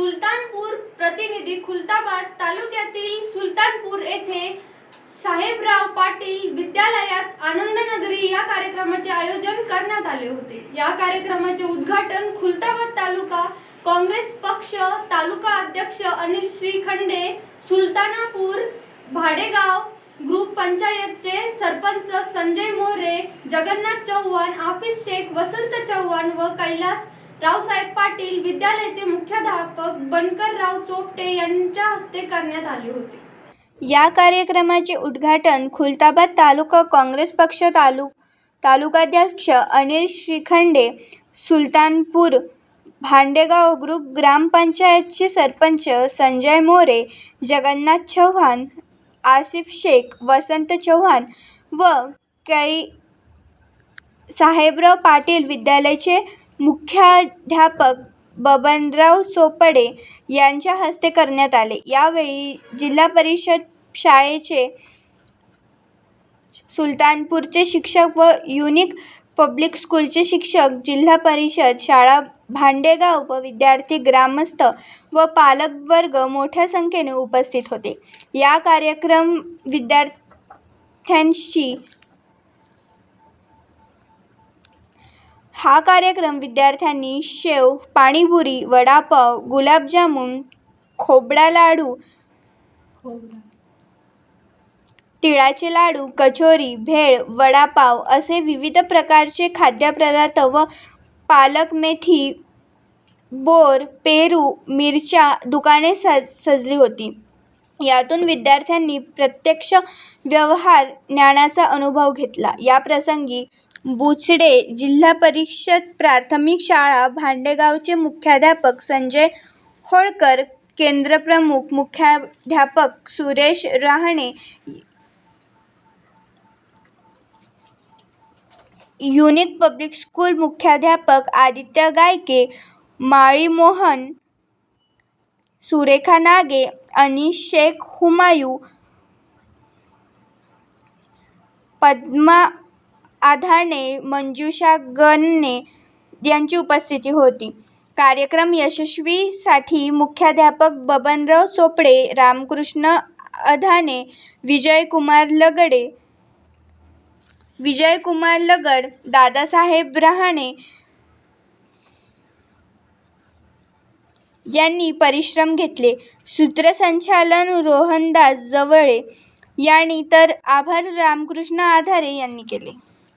सुलतानपूर प्रतिनिधी खुलताबाद तालुक्यातील सुलतानपूर येथे साहेबराव पाटील विद्यालयात आनंदनगरी या कार्यक्रमाचे आयोजन करण्यात आले होते. या कार्यक्रमाचे उद्घाटन खुलताबाद तालुका काँग्रेस पक्ष तालुका अध्यक्ष अनिल श्रीखंडे सुलतानापूर भाडेगाव ग्रुप पंचायतचे सरपंच संजय मोहरे जगन्नाथ चव्हाण आफिस शेख वसंत चव्हाण व कैलास रावसाहेब पाटील विद्यालयाचे मुख्याध्यापक बनकरराव चोपटे यांच्या हस्ते करण्यात आले होते. या कार्यक्रमाचे उद्घाटन खुलताबाद तालुका काँग्रेस पक्ष तालु तालुकाध्यक्ष अनिल श्रीखंडे सुलतानपूर भांडेगाव ग्रुप ग्रामपंचायतचे सरपंच संजय मोरे जगन्नाथ चव्हाण आसिफ शेख वसंत चव्हाण व कै साहेबराव पाटील विद्यालयाचे मुख्याध्यापक बबनराव चोपडे यांच्या हस्ते करण्यात आले. यावेळी जिल्हा परिषद शाळेचे सुलतानपूरचे शिक्षक व युनिक पब्लिक स्कूलचे शिक्षक जिल्हा परिषद शाळा भांडेगाव व विद्यार्थी ग्रामस्थ व पालकवर्ग मोठ्या संख्येने उपस्थित होते. या कार्यक्रम विद्यार्थ्यांशी हा कार्यक्रम विद्यार्थ्यांनी शेव पाणीपुरी वडापाव गुलाबजामुन खोबडा लाडू तिळाचे लाडू कचोरी भेळ वडापाव असे विविध प्रकारचे खाद्यपदार्थ व पालक मेथी बोर पेरू मिरच्या दुकाने सज सजली होती. यातून विद्यार्थ्यांनी प्रत्यक्ष व्यवहार ज्ञानाचा अनुभव घेतला. या प्रसंगी बुचडे जिल्हा परिषद प्राथमिक शाळा भांडेगावचे मुख्याध्यापक संजय होळकर केंद्रप्रमुख मुख्याध्यापक Suresh Rahane unique public school मुख्याध्यापक आदित्य गायके माळी मोहन सुरेखा नागे अनीस शेख हुमायू पद्मा आधाने मंजुषा गणने यांची उपस्थिती होती. कार्यक्रम यशस्वीसाठी मुख्याध्यापक बबनराव चोपडे रामकृष्ण अधाने विजयकुमार लगडे विजयकुमार लगड दादासाहेब रहाणे यांनी परिश्रम घेतले. सूत्रसंचालन रोहनदास जवळे यांनी तर आभार रामकृष्ण आधारे यांनी केले.